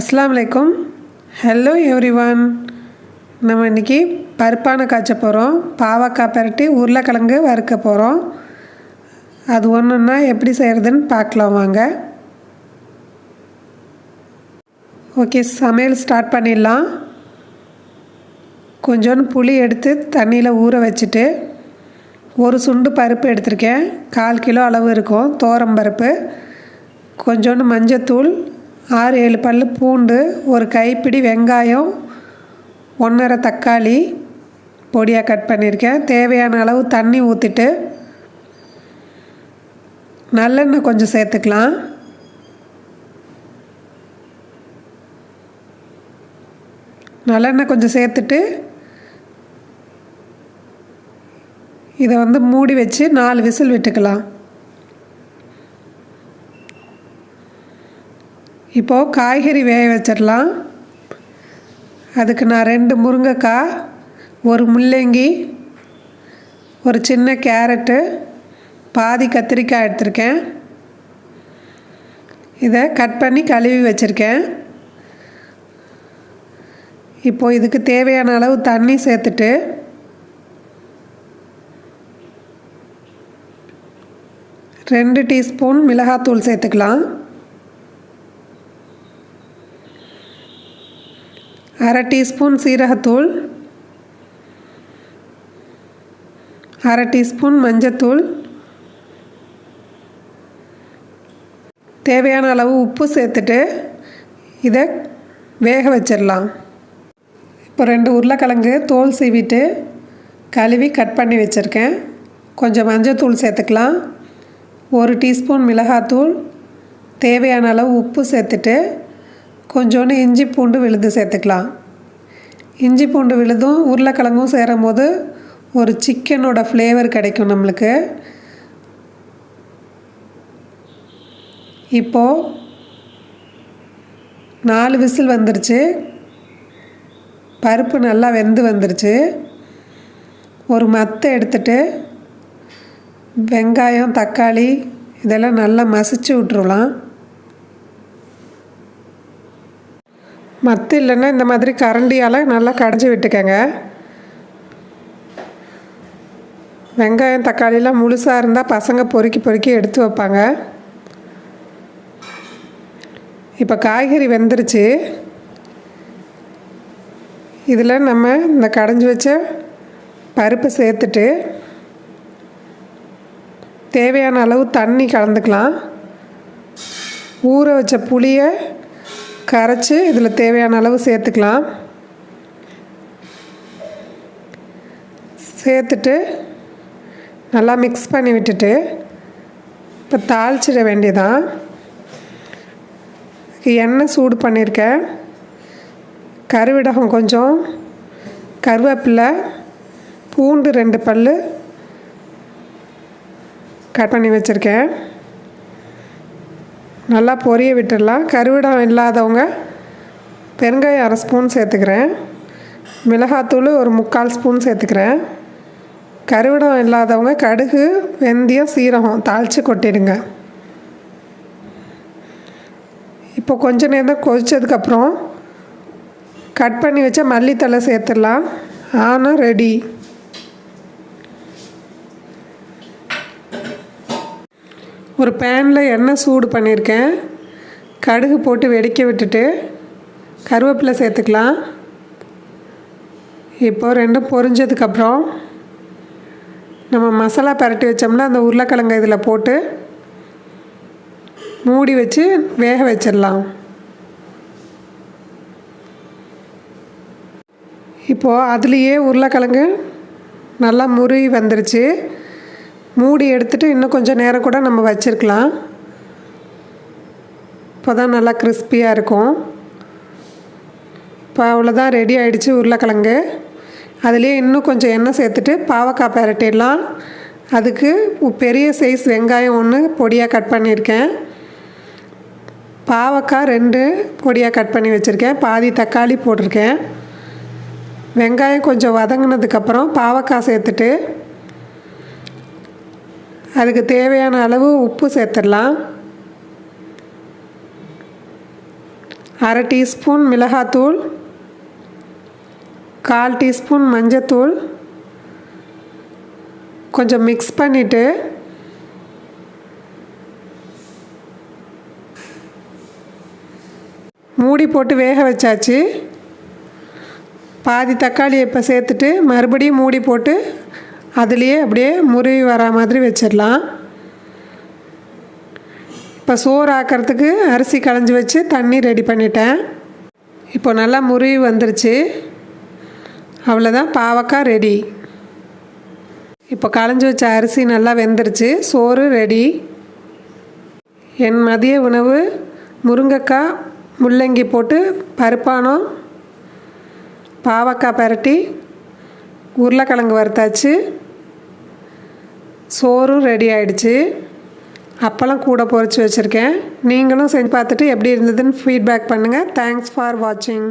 அஸ்லாம் வலைக்கும் hello everyone நம்ம இன்றைக்கி பருப்பான காய்ச்ச போகிறோம் பாவக்காய் பரட்டி உருளைக்கிழங்கு வறுக்க போகிறோம் அது ஒன்றுன்னா எப்படி செய்கிறதுன்னு பார்க்கலாம் வாங்க. ஓகே சமையல் ஸ்டார்ட் பண்ணிடலாம். கொஞ்சோண்டு புளி எடுத்து தண்ணியில் ஊற வச்சுட்டு ஒரு சுண்டு பருப்பு எடுத்திருக்கேன். கால் கிலோ அளவு இருக்கும். தோரம் பருப்பு. கொஞ்சோண்டு மஞ்சத்தூள் ஆறு ஏழு பல் பூண்டு ஒரு கைப்பிடி வெங்காயம் ஒன்றரை தக்காளி பொடியாக கட் பண்ணியிருக்கேன். தேவையான அளவு தண்ணி ஊற்றிட்டு நல்லெண்ணெய் கொஞ்சம் சேர்த்துக்கலாம். நல்லெண்ணெய் கொஞ்சம் சேர்த்துட்டு இதை வந்து மூடி வச்சு நாலு விசில் விட்டுக்கலாம். இப்போது காய்கறி வேக வச்சிடலாம். அதுக்கு நான் ரெண்டு முருங்கைக்காய் ஒரு முள்ளங்கி ஒரு சின்ன கேரட்டு பாதி கத்திரிக்காய் எடுத்திருக்கேன். இதை கட் பண்ணி கழுவி வச்சுருக்கேன். இப்போது இதுக்கு தேவையான அளவு தண்ணி சேர்த்துட்டு ரெண்டு டீஸ்பூன் மிளகாத்தூள் சேர்த்துக்கலாம். அரை டீஸ்பூன் சீரகத்தூள் அரை டீஸ்பூன் மஞ்சத்தூள் தேவையான அளவு உப்பு சேர்த்துட்டு இதை வேக வச்சிடலாம். இப்போ ரெண்டு உருளைக்கிழங்கு தோல் சீவிட்டு கழுவி கட் பண்ணி வச்சுருக்கேன். கொஞ்சம் மஞ்சத்தூள் சேர்த்துக்கலாம். ஒரு டீஸ்பூன் மிளகாத்தூள் தேவையான அளவு உப்பு சேர்த்துட்டு கொஞ்சோண்டு இஞ்சி பூண்டு விழுது சேர்த்துக்கலாம். இஞ்சி பூண்டு விழுதும் உருளைக்கிழங்கும் சேரும் போது ஒரு சிக்கனோட ஃப்ளேவர் கிடைக்கும் நம்மளுக்கு. இப்போது நாலு விசில் வந்துருச்சு. பருப்பு நல்லா வெந்து வந்துருச்சு. ஒரு மத்தை எடுத்துட்டு வெங்காயம் தக்காளி இதெல்லாம் நல்லா மசிச்சு விட்ருலாம் மத்து இல்லைன்னா இந்த மாதிரி கரண்டியால் நல்லா கடைஞ்சி விட்டுக்கங்க. வெங்காயம் தக்காளிலாம் முழுசாக இருந்தால் பசங்க பொறுக்கி பொறுக்கி எடுத்து வைப்பாங்க. இப்போ காய்கறி வெந்துருச்சு. இதில் நம்ம இந்த கடைஞ்சி வச்ச பருப்பு சேர்த்துட்டு தேவையான அளவு தண்ணி கலந்துக்கலாம். ஊற வச்ச புளியை கரைச்சி இதில் தேவையான அளவு சேர்த்துக்கலாம். சேர்த்துட்டு நல்லா மிக்ஸ் பண்ணி விட்டுட்டு இப்போ தாளிச்சிட வேண்டியதான் எண்ணெய் சூடு பண்ணியிருக்கேன் கருவிடகம் கொஞ்சம் கருவேப்பிலை பூண்டு ரெண்டு பல் கட் பண்ணி வச்சுருக்கேன். நல்லா பொரிய விட்டுடலாம். கருவிடம் இல்லாதவங்க பெருங்காயம் அரை ஸ்பூன் சேர்த்துக்கிறேன். மிளகாத்தூள் ஒரு முக்கால் ஸ்பூன் சேர்த்துக்கிறேன். கருவிடம் இல்லாதவங்க கடுகு வெந்தயம் சீரகம் தாளித்து கொட்டிடுங்க. இப்போ கொஞ்ச நேரம் கொதித்ததுக்கப்புறம் கட் பண்ணி வச்ச மல்லித்தலை சேர்த்துடலாம். ஆனால் ரெடி ஒரு பேனில் எண்ணெய் சூடு பண்ணியிருக்கேன் கடுகு போட்டு வெடிக்க விட்டுட்டு கருவேப்பிலை சேர்த்துக்கலாம். இப்போது ரெண்டும் பொரிஞ்சதுக்கப்புறம் நம்ம மசாலா பரட்டி வச்சோம்னா அந்த உருளைக்கிழங்கு இதில் போட்டு மூடி வச்சு வேக வச்சிடலாம். இப்போது அதுலேயே உருளைக்கிழங்கு நல்லா முருகி வந்துருச்சு. மூடி எடுத்துகிட்டு இன்னும் கொஞ்சம் நேரம் கூட நம்ம வச்சுருக்கலாம். இப்போ தான் நல்லா கிறிஸ்பியாக இருக்கும். இப்போ அவ்வளோதான் ரெடி ஆகிடுச்சு உருளைக்கிழங்கு. அதுலேயே இன்னும் கொஞ்சம் எண்ணெய் சேர்த்துட்டு பாவக்காய் பரட்டிடலாம். அதுக்கு பெரிய சைஸ் வெங்காயம் ஒன்று பொடியாக கட் பண்ணியிருக்கேன். பாவக்காய் ரெண்டு பொடியாக கட் பண்ணி வச்சுருக்கேன். பாதி தக்காளி போட்டிருக்கேன். வெங்காயம் கொஞ்சம் வதங்கினதுக்கப்புறம் பாவக்காய் சேர்த்துட்டு அதுக்கு தேவையான அளவு உப்பு சேர்த்துடலாம். அரை டீஸ்பூன் மிளகாத்தூள் கால் டீஸ்பூன் மஞ்சத்தூள். கொஞ்சம் மிக்ஸ் பண்ணிவிட்டு மூடி போட்டு வேக வச்சாச்சு. பாதி தக்காளி இப்போ சேர்த்துட்டு மறுபடியும் மூடி போட்டு அதுலேயே அப்படியே முருவி வரா மாதிரி வச்சிடலாம். இப்போ சோறு ஆக்கிறதுக்கு அரிசி களைஞ்சி வச்சு தண்ணி ரெடி பண்ணிட்டேன். இப்போ நல்லா முருவி வந்துருச்சு. அவ்வளோதான் பாவக்காய் ரெடி இப்போ களைஞ்சி வச்ச அரிசி நல்லா வெந்துருச்சு. சோறு ரெடி என் மதிய உணவு முருங்கைக்காய் முள்ளங்கி போட்டு பருப்பானம் பாவக்காய் பரட்டி உருளைக்கிழங்கு வறுத்தாச்சு. சோறும் ரெடி ஆகிடுச்சு அப்பளம் கூட பொறிச்சு வச்சுருக்கேன். நீங்களும் செஞ்சு பார்த்துட்டு எப்படி இருந்ததுன்னு ஃபீட்பேக் பண்ணுங்கள் தேங்க்ஸ் ஃபார் வாட்சிங்